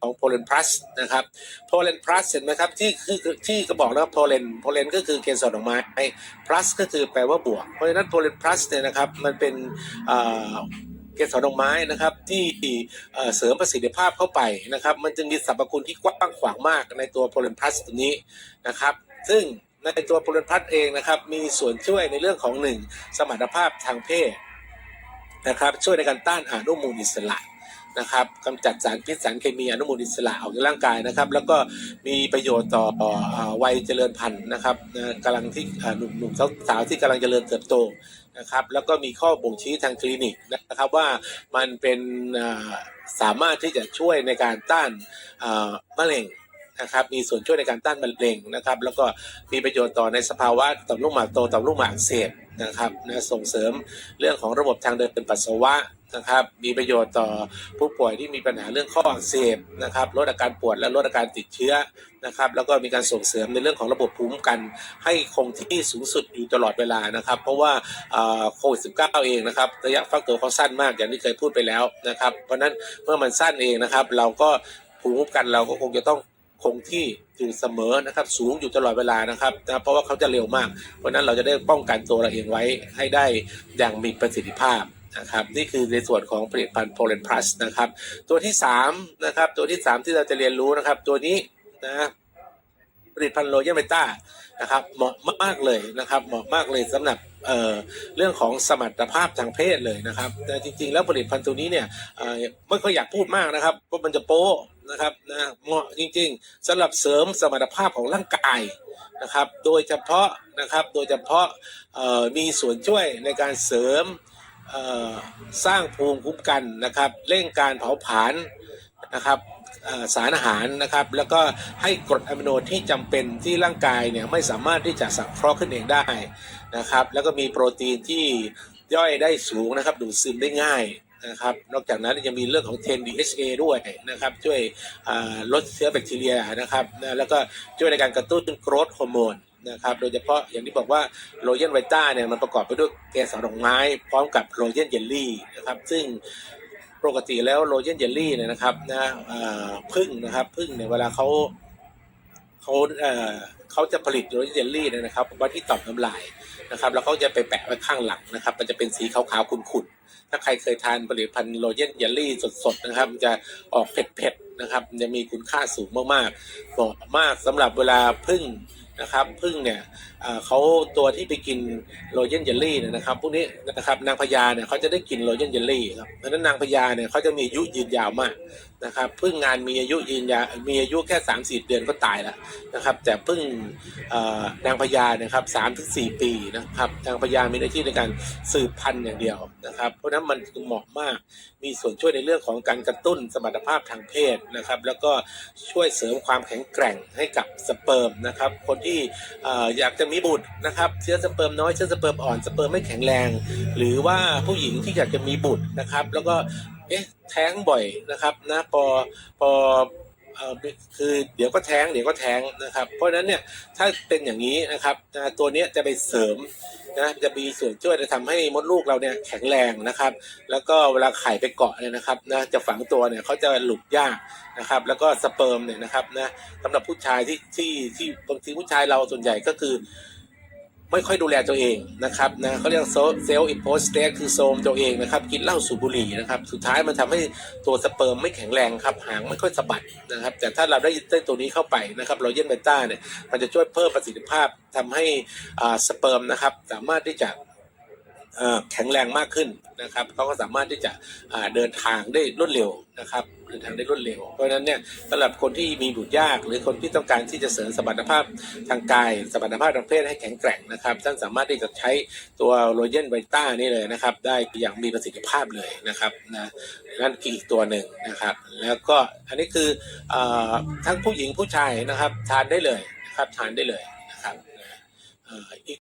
ของโพเลนพลัสนะครับโพเลนพลัสเห็นไหมครับที่คือที่ก็บอกแล้วโพเลนโพเลนก็คือเกสรดอกไม้พลัสก็คือแปลว่าบวก เพราะฉะนั้นโพเลนพลัสเนี่ยนะครับมันเป็นเกสรดอกไม้นะครับที่เอ่อเสริมประสิทธิภาพเข้าไปนะครับ มันจึงมีสรรพคุณที่กว้างขวางมากในตัวโพเลนพลัสตัวนี้นะครับ ซึ่งในตัวโพเลนพลัสเองนะครับมีส่วนช่วยในเรื่องของหนึ่งสมรรถภาพทางเพศนะครับช่วยในการต้านอนุมูลอิสระ นะครับกำจัดสารพิษสารเคมีอนุมูลอิสระออกจากร่างกายนะครับ แล้วก็มีประโยชน์ต่อออวัยเจริญพันธุ์นะครับกำลังที่หนุ่มหนุ่มสาวที่กำลังเจริญเติบโตนะครับ แล้วก็มีข้อบ่งชี้ทางคลินิกนะครับว่ามันเป็นสามารถที่จะช่วยในการต้านมะเร็งนะครับมีส่วนช่วยในการต้านมะเร็งนะครับ แล้วก็มีประโยชน์ต่อในสภาวะต่อมลูกหมากโตต่อมลูกหมากอักเสบนะครับนะส่งเสริมเรื่องของระบบทางเดินปัสสาวะ นะครับ มีประโยชน์ต่อผู้ป่วยที่มีปัญหาเรื่องข้ออักเสบนะครับ ลดอาการปวดและลดอาการติดเชื้อนะครับ แล้วก็มีการส่งเสริมในเรื่องของระบบภูมิคุ้มกัน ให้คงที่สูงสุดอยู่ตลอดเวลานะครับ เพราะว่าโควิด -19 เองนะครับระยะฟักตัวเขาสั้นมากอย่างที่เคยพูดไปแล้วนะครับ เพราะฉะนั้นเมื่อมันสั้นเองนะครับ เราก็ภูมิคุ้มกันเราก็คงจะต้องคงที่อยู่เสมอนะครับสูงอยู่ตลอดเวลานะครับนะเพราะว่าเขาจะเร็วมาก เพราะฉะนั้นเราจะได้ป้องกันตัวเราเองไว้ให้ได้อย่างมีประสิทธิภาพ นะครับนี่คือในส่วนของผลิตภัณฑ์โพเลนพลัสนะครับ ตัวที่สามนะครับตัวที่สามที่เราจะเรียนรู้นะครับ ตัวนี้นะผลิตภัณฑ์โรเยนเบต้านะครับเหมาะมากเลยนะครับเหมาะมากเลยสำหรับเอ่อเรื่องของสมรรถภาพทางเพศเลยนะครับ แต่จริงๆ แล้วผลิตภัณฑ์ตัวนี้เนี่ยอ่อไม่ค่อยอยากพูดมากนะครับเพราะมันจะโป๊ะนะครับนะเหมาะจริงๆสำหรับเสริมสมรรถภาพของร่างกายนะครับ โดยเฉพาะนะครับโดยเฉพาะเอ่อมีส่วนช่วยในการเสริม สร้างภูมิคุ้มกันนะครับเร่งการเผาผลาญนะครับสารอาหารนะครับ แล้วก็ให้กรดอะมิโนที่จำเป็นที่ร่างกายเนี่ยไม่สามารถที่จะสังเคราะห์ขึ้นเองได้นะครับ แล้วก็มีโปรตีนที่ย่อยได้สูงนะครับ ดูดซึมได้ง่ายนะครับ นอกจากนั้นยังมีเรื่องของ 10 DHA ด้วยนะครับ ช่วยลดเชื้อแบคทีเรียนะครับ แล้วก็ช่วยในการกระตุ้นโกรทฮอร์โมน นะครับ โดยเฉพาะอย่างที่บอกว่าโรเยนไวต้าเนี่ยมันประกอบไปด้วยเกสรดอกไม้พร้อมกับโรเยนเยลลี่นะครับ ซึ่งปกติแล้วโรเยนเยลลี่เนี่ยนะครับนะพึ่งนะครับพึ่งเนี่ยเวลาเขาเขาเอ่อเขาจะผลิตโรเยนเยลลี่เนี่ยนะครับไว้ที่ต่อมน้ำลายนะครับ แล้วเขาจะไปแปะไว้ข้างหลังนะครับ มันจะเป็นสีขาวๆขุ่นๆถ้าใครเคยทานผลิตภัณฑ์โรเยนเยลลี่สดๆนะครับมันจะออกเผ็ดๆนะครับจะมีคุณค่าสูงมากๆเหมาะมากสำหรับเวลาพึ่ง นะครับพึ่งเนี่ยเขาตัวที่ไปกินโรเยนเยลลี่เนี่ยนะครับพวกนี้นะครับนางพญาเนี่ยเขาจะได้กินโรเยนเยลลี่ครับเพราะฉะนั้นนางพญาเนี่ยเขาจะมีอายุยืนยาวมากนะครับพึ่งงานมีอายุยืนยาวมีอายุแค่สามสี่เดือนก็ตายแล้วนะครับ แต่พึ่งนางพญาเนี่ยครับสามถึงสี่ปีนะครับนางพญามีหน้าที่ในการสืบพันธุ์อย่างเดียวนะครับ เพราะนั้นมันเหมาะมากมีส่วนช่วยในเรื่องของการกระตุ้นสมรรถภาพทางเพศนะครับ แล้วก็ช่วยเสริมความแข็งแกร่งให้กับสเปิร์มนะครับ คนที่เอ่ออยากจะมีบุตรนะครับเชื้อสเปิร์มน้อยเชื้อสเปิร์มอ่อนสเปิร์มไม่แข็งแรง หรือว่าผู้หญิงที่อยากจะมีบุตรนะครับ แล้วก็เอ๊ะแท้งบ่อยนะครับนะพอพอคือเดี๋ยวก็แท้งเดี๋ยวก็แท้งนะครับ เพราะฉะนั้นเนี่ยถ้าเป็นอย่างนี้นะครับตัวนี้จะไปเสริม นะจะมีส่วนช่วยจะทำให้มดลูกเราเนี่ยแข็งแรงนะครับ แล้วก็เวลาไข่ไปเกาะเนี่ยนะครับนะจะฝังตัวเนี่ยเขาจะหลุดยากนะครับ แล้วก็สเปิร์มเนี่ยนะครับนะสำหรับผู้ชายที่ที่ที่บางทีผู้ชายเราส่วนใหญ่ก็คือ ไม่ค่อยดูแลตัวเองนะครับนะเขาเรียกเซลล์อิมโพสเตสคือโซมตัวเองนะครับ กินเหล้าสูบบุหรี่นะครับ สุดท้ายมันทำให้ตัวสเปิร์มไม่แข็งแรงครับ หางไม่ค่อยสะบัดนะครับ แต่ถ้าเราได้ได้ตัวนี้เข้าไปนะครับโรเยนเบต้าเนี่ยมันจะช่วยเพิ่มประสิทธิภาพทำให้อ่าสเปิร์มนะครับ สามารถที่จะแข็งแรงมากขึ้นนะครับเขาก็สามารถที่จะเดินทางได้รวดเร็วนะครับ ทางได้รวดเร็ว เพราะฉะนั้นเนี่ยสำหรับคนที่มีบุตรยาก หรือคนที่ต้องการที่จะเสริมสมรรถภาพทางกาย สมรรถภาพทางเพศให้แข็งแกร่งนะครับ ท่านสามารถที่จะใช้ตัวโรเยนไวต้านี่เลยนะครับ ได้อย่างมีประสิทธิภาพเลยนะครับนะนั่นคืออีกตัวหนึ่งนะครับ แล้วก็อันนี้คืออทั้งผู้หญิงผู้ชายนะครับ ทานได้เลยนะครับทานได้เลยนะครับอีก